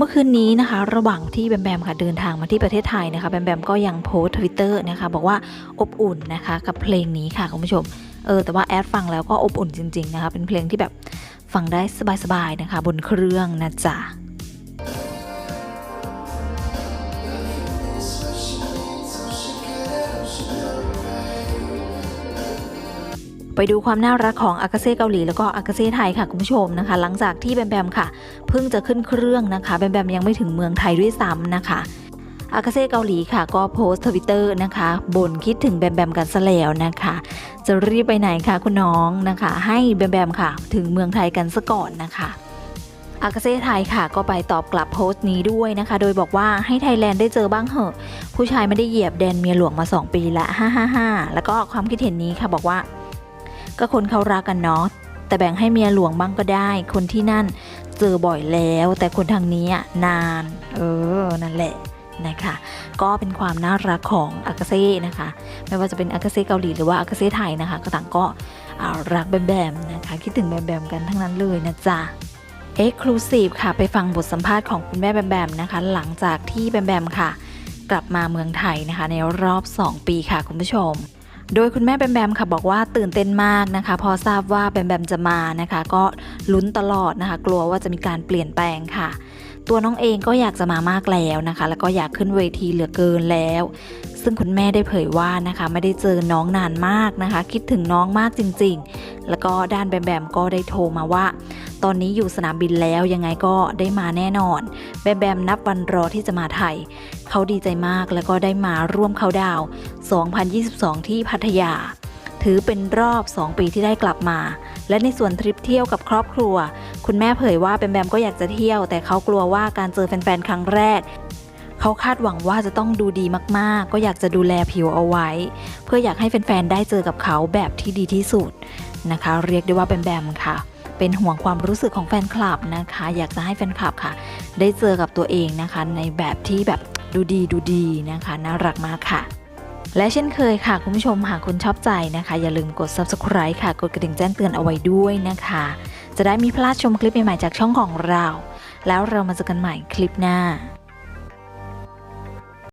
มื่อคืนนี้นะคะ ระหว่างที่แบมแบมค่ะเดินทางมาที่ประเทศไทยนะคะแบมแบมก็ยังโพสทวิตเตอร์นะคะ บอกว่าอบอุ่นนะคะกับเพลงนี้ค่ะคุณผู้ชมเออแต่ว่าแอดฟังแล้วก็อบอุ่นจริงๆนะคะเป็นเพลงที่แบบฟังได้สบายๆนะคะ บนเครื่องนะจ๊ะ ไปดูความน่ารักของอากาเซ่เกาหลีแล้วก็อากาเซ่ไทยค่ะคุณผู้ชมนะคะ หลังจากที่แบมแบมค่ะ เพิ่งจะขึ้นเครื่องนะคะแบมแบมยังไม่ถึงเมืองไทยด้วยซ้ำนะคะอากาเซ่เกาหลีค่ะ ก็โพสต์ทวิตเตอร์นะคะบ่นคิดถึงแบมแบมกันซะแล้วนะคะ จะรีบไปไหนคะคุณน้องนะคะ ให้แบมแบมค่ะ ถึงเมืองไทยกันซะก่อนนะคะอากาเซ่ไทยค่ะก็ไปตอบกลับโพสต์นี้ด้วยนะคะ โดยบอกว่าให้ไทยแลนด์ได้เจอบ้างเหอะ ผู้ชายไม่ได้เหยียบแดนเมียหลวงมา 2 ปีละฮ่าฮ่าฮ่าแล้วก็ความคิดเห็นนี้ค่ะบอกว่า ก็คนเขารักกันเนาะแต่แบ่งให้เมียหลวงบ้างก็ได้ คนที่นั่นเจอบ่อยแล้ว แต่คนทางนี้อะนาน เออ นั่นแหละนะคะก็เป็นความน่ารักของอากาเซ่นะคะ ไม่ว่าจะเป็นอากาเซ่เกาหลีหรือว่าอากาเซ่ไทยนะคะ ก็ต่างก็รักแบมแบมนะคะ คิดถึงแบมแบมกันทั้งนั้นเลยนะจ๊ะเอ็กคลูซีฟค่ะ ไปฟังบทสัมภาษณ์ของคุณแม่แบมแบมนะคะ หลังจากที่แบมแบมค่ะ กลับมาเมืองไทยนะคะ ในรอบ 2 ปีค่ะคุณผู้ชม โดยคุณแม่แบมแบมค่ะบอกว่าตื่นเต้นมากนะคะ พอทราบว่าแบมแบมจะมานะคะ ก็ลุ้นตลอดนะคะ กลัวว่าจะมีการเปลี่ยนแปลงค่ะ ตัวน้องเองก็อยากจะมามากแล้วนะคะ แล้วก็อยากขึ้นเวทีเหลือเกินแล้ว ซึ่งคุณแม่ได้เผยว่านะคะ ไม่ได้เจอน้องนานมากนะคะ คิดถึงน้องมากจริง ๆ แล้วก็ด้านแบมแบมก็ได้โทรมาว่า ตอนนี้อยู่สนามบินแล้วยังไงก็ได้มาแน่นอน แบมแบมนับวันรอที่จะมาไทย เขาดีใจมากแล้วก็ได้มาร่วมเขาดาวน์2022 ที่พัทยา ถือเป็นรอบ 2 ปีที่ได้กลับมา และในส่วนทริปเที่ยวกับครอบครัว คุณแม่เผยว่าแบมแบมก็อยากจะเที่ยว แต่เขากลัวว่าการเจอแฟนๆ ครั้งแรกเขาคาดหวังว่าจะต้องดูดีมากๆ ก็อยากจะดูแลผิวเอาไว้ เพื่ออยากให้แฟนๆ ได้เจอกับเขาแบบที่ดีที่สุดนะคะ เรียกได้ว่าแบมแบมค่ะ เป็นห่วงความรู้สึกของแฟนคลับนะคะ อยากจะให้แฟนคลับค่ะ ได้เจอกับตัวเองนะคะในแบบที่แบบ ดูดีดูดีนะคะน่ารักมากค่ะและเช่นเคยค่ะ คุณผู้ชมหากคุณชอบใจนะคะ อย่าลืมกด subscribe ค่ะ กดกระดิ่งแจ้งเตือนเอาไว้ด้วยนะคะ จะได้มีพลาดชมคลิปใหม่ๆจากช่องของเรา แล้วเรามาเจอกันใหม่คลิปหน้า